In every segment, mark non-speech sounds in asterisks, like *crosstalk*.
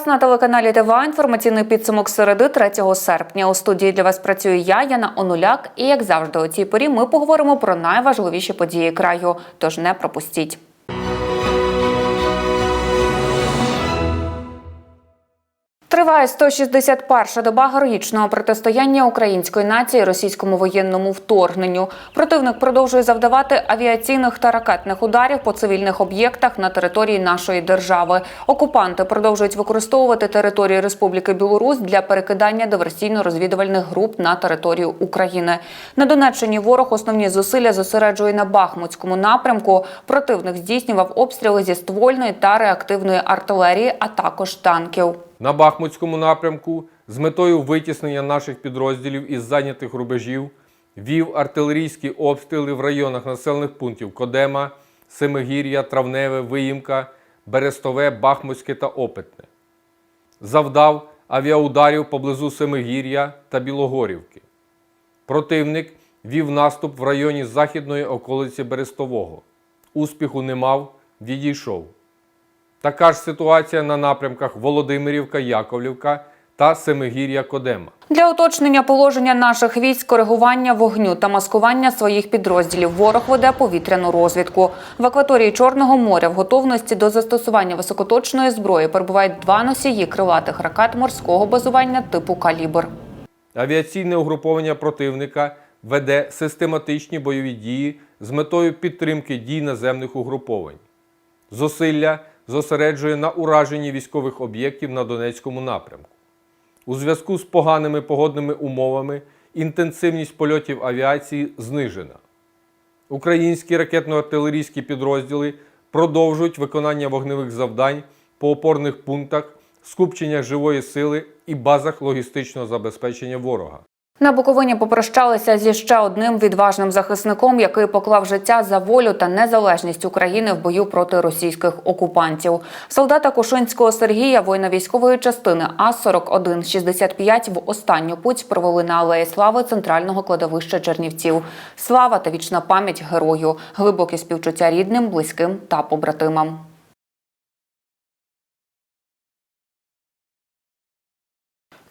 Вас на телеканалі ТВА. Інформаційний підсумок середи 3 серпня. У студії для вас працюю я, Яна Онуляк. І як завжди, у цій порі ми поговоримо про найважливіші події краю. Тож не пропустіть. Триває 161-ша доба героїчного протистояння української нації російському воєнному вторгненню. Противник продовжує завдавати авіаційних та ракетних ударів по цивільних об'єктах на території нашої держави. Окупанти продовжують використовувати територію Республіки Білорусь для перекидання диверсійно-розвідувальних груп на територію України. На Донеччині ворог основні зусилля зосереджує на Бахмутському напрямку. Противник здійснював обстріли зі ствольної та реактивної артилерії, а також танків. На Бахмутському напрямку з метою витіснення наших підрозділів із зайнятих рубежів вів артилерійські обстріли в районах населених пунктів Кодема, Семигір'я, Травневе, Виїмка, Берестове, Бахмутське та Опитне. Завдав авіаударів поблизу Семигір'я та Білогорівки. Противник вів наступ в районі західної околиці Берестового. Успіху не мав, відійшов. Така ж ситуація на напрямках Володимирівка, Яковлівка та Семигір'я Кодема. Для уточнення положення наших військ, коригування вогню та маскування своїх підрозділів ворог веде повітряну розвідку. В акваторії Чорного моря в готовності до застосування високоточної зброї перебувають два носії крилатих ракет морського базування типу калібр. Авіаційне угруповання противника веде систематичні бойові дії з метою підтримки дій наземних угруповань. Зусилля зосереджує на ураженні військових об'єктів на Донецькому напрямку. У зв'язку з поганими погодними умовами інтенсивність польотів авіації знижена. Українські ракетно-артилерійські підрозділи продовжують виконання вогневих завдань по опорних пунктах, скупченнях живої сили і базах логістичного забезпечення ворога. На Буковині попрощалися зі ще одним відважним захисником, який поклав життя за волю та незалежність України в бою проти російських окупантів. Солдата Кушинського Сергія, воїна військової частини А 4165 в останню путь провели на алеї слави центрального кладовища Чернівців. Слава та вічна пам'ять герою, глибокі співчуття рідним, близьким та побратимам.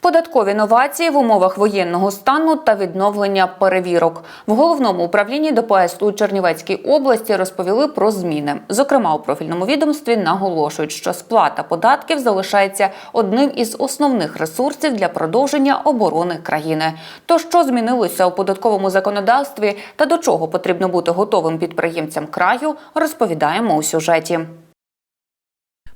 Податкові новації в умовах воєнного стану та відновлення перевірок в головному управлінні ДПС у Чернівецькій області розповіли про зміни. Зокрема, у профільному відомстві наголошують, що сплата податків залишається одним із основних ресурсів для продовження оборони країни. То що змінилося у податковому законодавстві та до чого потрібно бути готовим підприємцям краю, розповідаємо у сюжеті.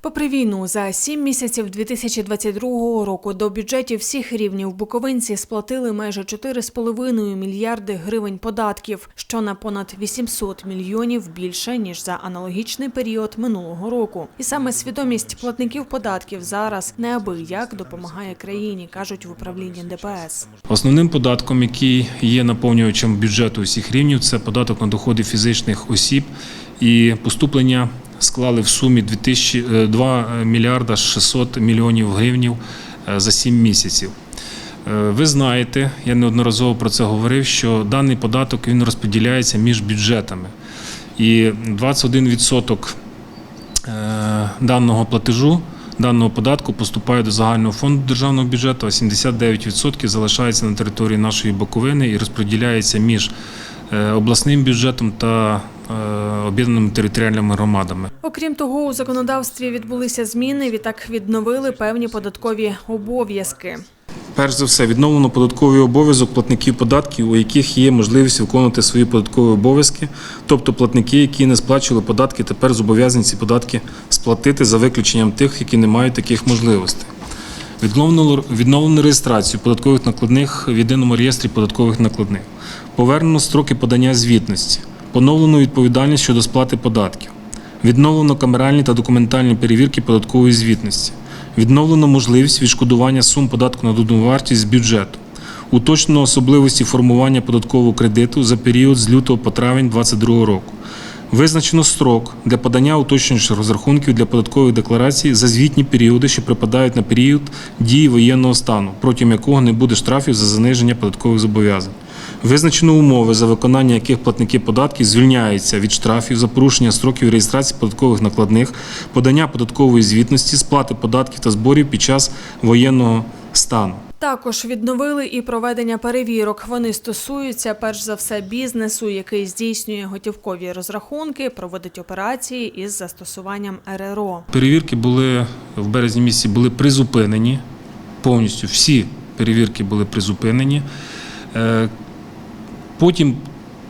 Попри війну, за сім місяців 2022 року до бюджетів всіх рівнів буковинці сплатили майже 4,5 мільярди гривень податків, що на понад 800 мільйонів більше ніж за аналогічний період минулого року. І саме свідомість платників податків зараз неабияк допомагає країні, кажуть в управлінні ДПС. Основним податком, який є наповнювачем бюджету усіх рівнів, це податок на доходи фізичних осіб і поступлення склали в сумі 2000, е, 2 мільярда 600 мільйонів гривнів е, за 7 місяців. Е, Ви знаєте, я неодноразово про це говорив, що даний податок він розподіляється між бюджетами. І 21% е, даного платежу, даного податку поступає до загального фонду державного бюджету, а 79% залишається на території нашої Буковини і розподіляється між е, обласним бюджетом та е, об'єднаними територіальними громадами. Окрім того, у законодавстві відбулися зміни. Відтак відновили певні податкові обов'язки. Перш за все, відновлено податковий обов'язок платників податків, у яких є можливість виконувати свої податкові обов'язки, тобто платники, які не сплачували податки, тепер зобов'язані ці податки сплатити за виключенням тих, які не мають таких можливостей. Відновлено, відновлено реєстрацію податкових накладних в єдиному реєстрі податкових накладних. Повернено строки подання звітності. Поновлено відповідальність щодо сплати податків. Відновлено камеральні та документальні перевірки податкової звітності. Відновлено можливість відшкодування сум податку на додану вартість з бюджету. Уточнено особливості формування податкового кредиту за період з лютого по травень 2022 року. Визначено строк для подання уточнюючих розрахунків для податкових декларацій за звітні періоди, що припадають на період дії воєнного стану, протягом якого не буде штрафів за заниження податкових зобов'язань. Визначено умови, за виконання яких платники податків звільняються від штрафів за порушення строків реєстрації податкових накладних, подання податкової звітності, сплати податків та зборів під час воєнного стану. Також відновили і проведення перевірок. Вони стосуються перш за все бізнесу, який здійснює готівкові розрахунки, проводить операції із застосуванням РРО. Перевірки були в березні місяці були призупинені. Повністю всі перевірки були призупинені. Потім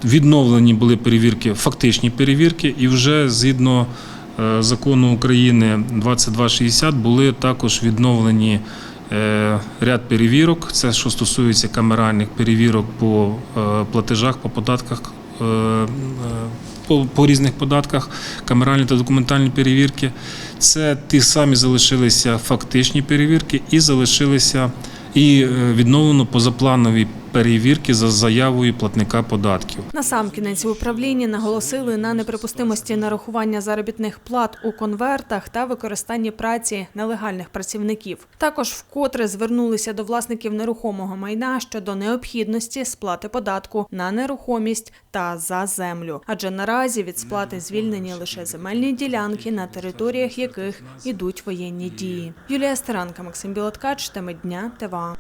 відновлені були перевірки, фактичні перевірки, і вже згідно е, закону України 2260 були також відновлені е, ряд перевірок. Це що стосується камеральних перевірок по е, платежах, по податках. По, по різних податках, камеральні та документальні перевірки. Це ті самі залишилися фактичні перевірки і залишилися і відновлено позапланові перевірки за заявою платника податків. Насамкінець в управлінні наголосили на неприпустимості нарахування заробітних плат у конвертах та використанні праці нелегальних працівників. Також вкотре звернулися до власників нерухомого майна щодо необхідності сплати податку на нерухомість та за землю, адже наразі від сплати звільнені лише земельні ділянки, на територіях яких ідуть воєнні дії. Юлія Старанка, Максим Білоткач, теми дня ТВА.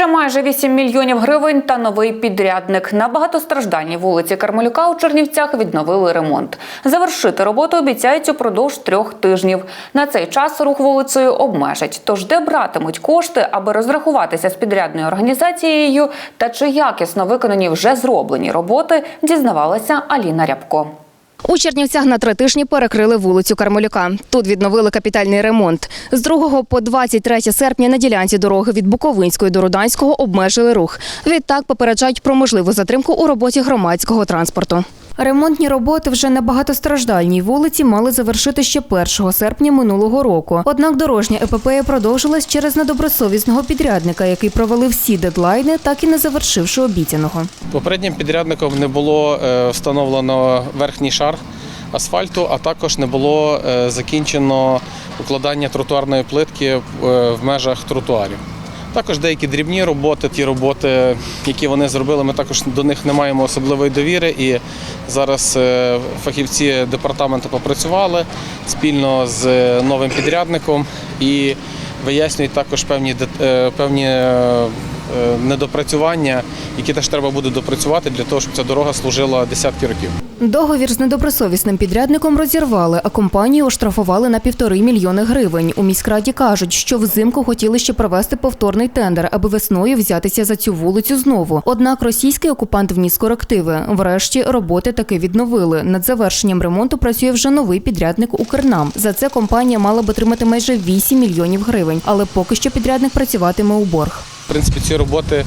Ще майже 8 мільйонів гривень та новий підрядник. На багатостраждальній вулиці Кармелюка у Чернівцях відновили ремонт. Завершити роботу обіцяють упродовж трьох тижнів. На цей час рух вулицею обмежать. Тож де братимуть кошти, аби розрахуватися з підрядною організацією, та чи якісно виконані вже зроблені роботи, дізнавалася Аліна Рябко. У Чернівцях на три тижні перекрили вулицю Кармолюка. Тут відновили капітальний ремонт. З 2 по 23 серпня на ділянці дороги від Буковинської до Руданського обмежили рух. Відтак попереджають про можливу затримку у роботі громадського транспорту. Ремонтні роботи вже на багатостраждальній вулиці мали завершити ще 1 серпня минулого року. Однак дорожня епопея продовжилась через недобросовісного підрядника, який провалив всі дедлайни, так і не завершивши обіцяного. Попереднім підрядником не було е, встановлено верхній шар асфальту, а також не було е, закінчено укладання тротуарної плитки е, в межах тротуарів. Також деякі дрібні роботи, ті роботи, які вони зробили, ми також до них не маємо особливої довіри. І зараз е, фахівці департаменту попрацювали спільно з е, новим підрядником і вияснюють також певні, е, певні недопрацювання, які теж треба буде допрацювати для того, щоб ця дорога служила десятки років. Договір з недобросовісним підрядником розірвали, а компанію оштрафували на півтори мільйони гривень. У міськраді кажуть, що взимку хотіли ще провести повторний тендер, аби весною взятися за цю вулицю знову. Однак російський окупант вніс корективи. Врешті роботи таки відновили. Над завершенням ремонту працює вже новий підрядник Укрнам. За це компанія мала б отримати майже 8 мільйонів гривень, але поки що підрядник працюватиме у борг. В принципі, ці роботи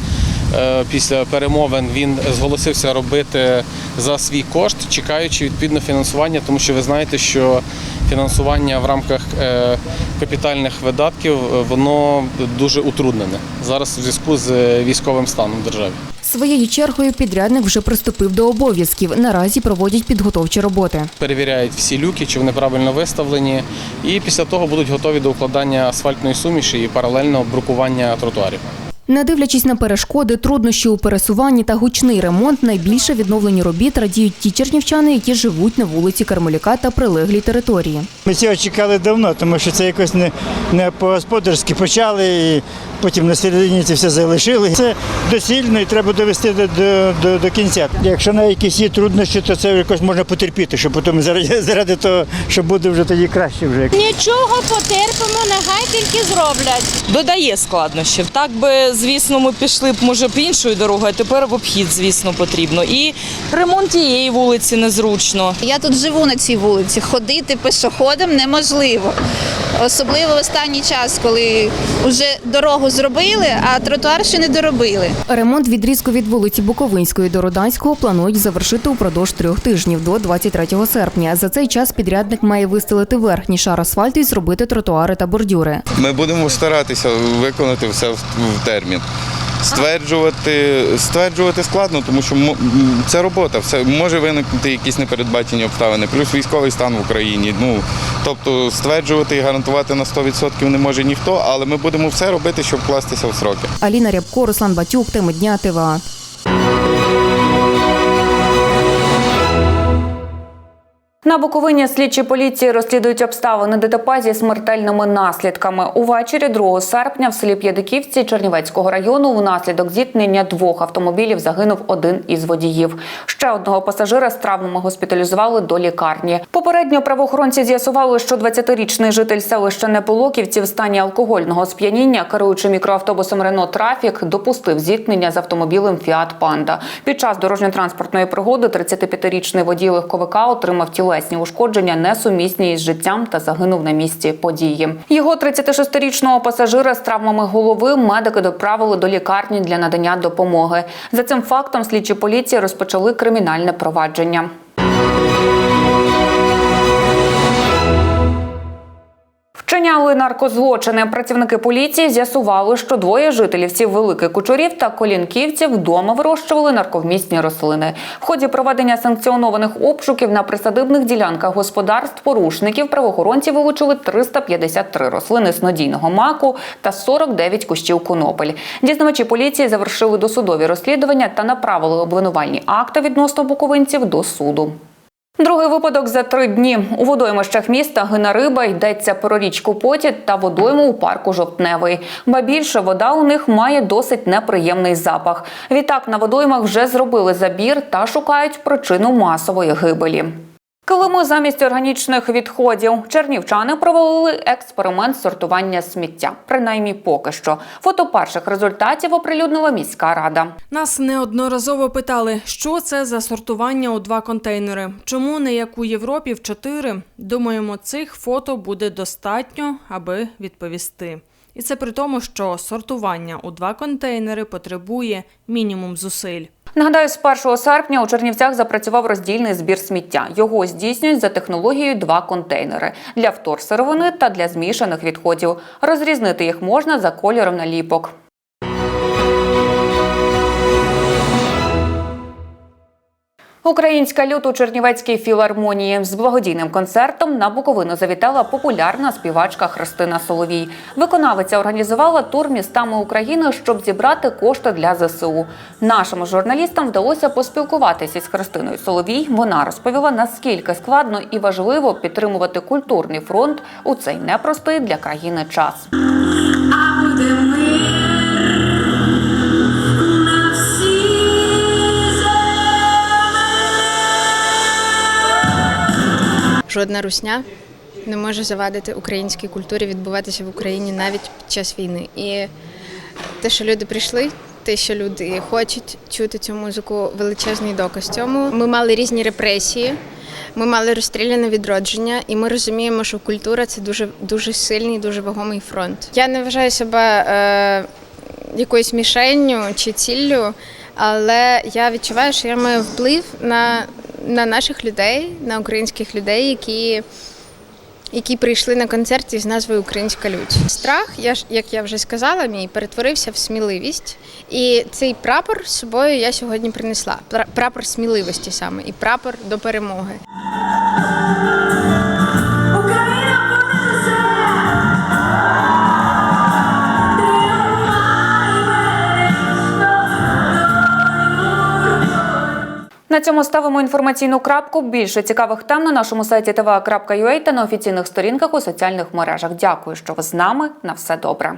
е, після перемовин він зголосився робити за свій кошт, чекаючи відповідно фінансування, тому що ви знаєте, що фінансування в рамках е, капітальних видатків е, воно дуже утруднене зараз у зв'язку з військовим станом в державі. Своєю чергою підрядник вже приступив до обов'язків. Наразі проводять підготовчі роботи. Перевіряють всі люки, чи вони правильно виставлені, і після того будуть готові до укладання асфальтної суміші і паралельно брукування тротуарів. Не дивлячись на перешкоди, труднощі у пересуванні та гучний ремонт, найбільше відновлені робіт радіють ті чернівчани, які живуть на вулиці Кармелюка та прилеглій території. Ми цього чекали давно, тому що це якось не, не по-господарськи почали, і потім на середині це все залишили. Це доцільно і треба довести до, до, до, до кінця. Якщо на якісь є труднощі, то це якось можна потерпіти, щоб потім заради, *laughs* заради того, що буде вже тоді краще вже. Нічого потерпимо, нехай тільки зроблять. додає складнощів. Так би, звісно, ми пішли б може б іншою дорогою, а тепер в обхід, звісно, потрібно. І ремонт тієї вулиці незручно. Я тут живу на цій вулиці. Ходити пішоходом неможливо. Особливо в останній час, коли вже дорогу зробили, а тротуар ще не доробили. Ремонт відрізку від вулиці Буковинської до Роданського планують завершити упродовж трьох тижнів до 23 серпня. За цей час підрядник має вистелити верхній шар асфальту і зробити тротуари та бордюри. Ми будемо старатися виконати все в в термін. Стверджувати, стверджувати складно, тому що це робота, все може виникнути якісь непередбачені обставини, плюс військовий стан в Україні. Ну тобто стверджувати і гарантувати на 100% не може ніхто, але ми будемо все робити, щоб вкластися в сроки. Аліна Рябко, Руслан Батюк, теми дня ТВА. На Буковині слідчі поліції розслідують обставини ДТП зі смертельними наслідками. Увечері 2 серпня в селі П'ядиківці Чернівецького району внаслідок зіткнення двох автомобілів загинув один із водіїв. Ще одного пасажира з травмами госпіталізували до лікарні. Попередньо правоохоронці з'ясували, що 20-річний житель селища Неполоківці в стані алкогольного сп'яніння, керуючи мікроавтобусом Рено Трафік, допустив зіткнення з автомобілем Фіат Панда. Під час дорожньо-транспортної пригоди 35-річний водій легковика отримав тілесні ушкодження, несумісні із життям та загинув на місці події. Його 36-річного пасажира з травмами голови медики доправили до лікарні для надання допомоги. За цим фактом слідчі поліції розпочали кримінальне провадження. Вчиняли наркозлочини. Працівники поліції з'ясували, що двоє жителів сіл Великих Кучурів та Колінківців вдома вирощували нарковмісні рослини. В ході проведення санкціонованих обшуків на присадибних ділянках господарств порушників правоохоронці вилучили 353 рослини снодійного маку та 49 кущів конопель. Дізнавачі поліції завершили досудові розслідування та направили обвинувальні акти відносно буковинців до суду. Другий випадок за три дні. У водоймищах міста гина риба, йдеться про річку Потіт та водойму у парку Жовтневий. Ба більше вода у них має досить неприємний запах. Відтак на водоймах вже зробили забір та шукають причину масової гибелі. Килими замість органічних відходів чернівчани провели експеримент сортування сміття. Принаймні поки що. Фото перших результатів оприлюднила міська рада. Нас неодноразово питали, що це за сортування у два контейнери. Чому не як у Європі в чотири? Думаємо, цих фото буде достатньо, аби відповісти. І це при тому, що сортування у два контейнери потребує мінімум зусиль. Нагадаю, з 1 серпня у Чернівцях запрацював роздільний збір сміття. Його здійснюють за технологією два контейнери для вторсировини та для змішаних відходів. Розрізнити їх можна за кольором наліпок. Українська лют у Чернівецькій філармонії з благодійним концертом на Буковину завітала популярна співачка Христина Соловій. Виконавиця організувала тур містами України, щоб зібрати кошти для ЗСУ. Нашим журналістам вдалося поспілкуватися з Христиною Соловій. Вона розповіла, наскільки складно і важливо підтримувати культурний фронт у цей непростий для країни час. Жодна русня не може завадити українській культурі відбуватися в Україні навіть під час війни. І те, що люди прийшли, те, що люди хочуть чути цю музику, величезний доказ цьому. Ми мали різні репресії. Ми мали розстріляне відродження, і ми розуміємо, що культура це дуже дуже сильний, дуже вагомий фронт. Я не вважаю себе е, якоюсь мішенню чи ціллю, але я відчуваю, що я маю вплив на, на наших людей, на українських людей, які, які прийшли на концерті з назвою Українська лють. Страх, я ж як я вже сказала, мій перетворився в сміливість. І цей прапор з собою я сьогодні принесла. Пра- Прапор сміливості саме і прапор до перемоги. На цьому ставимо інформаційну крапку. Більше цікавих тем на нашому сайті tva.ua та на офіційних сторінках у соціальних мережах. Дякую, що ви з нами. На все добре.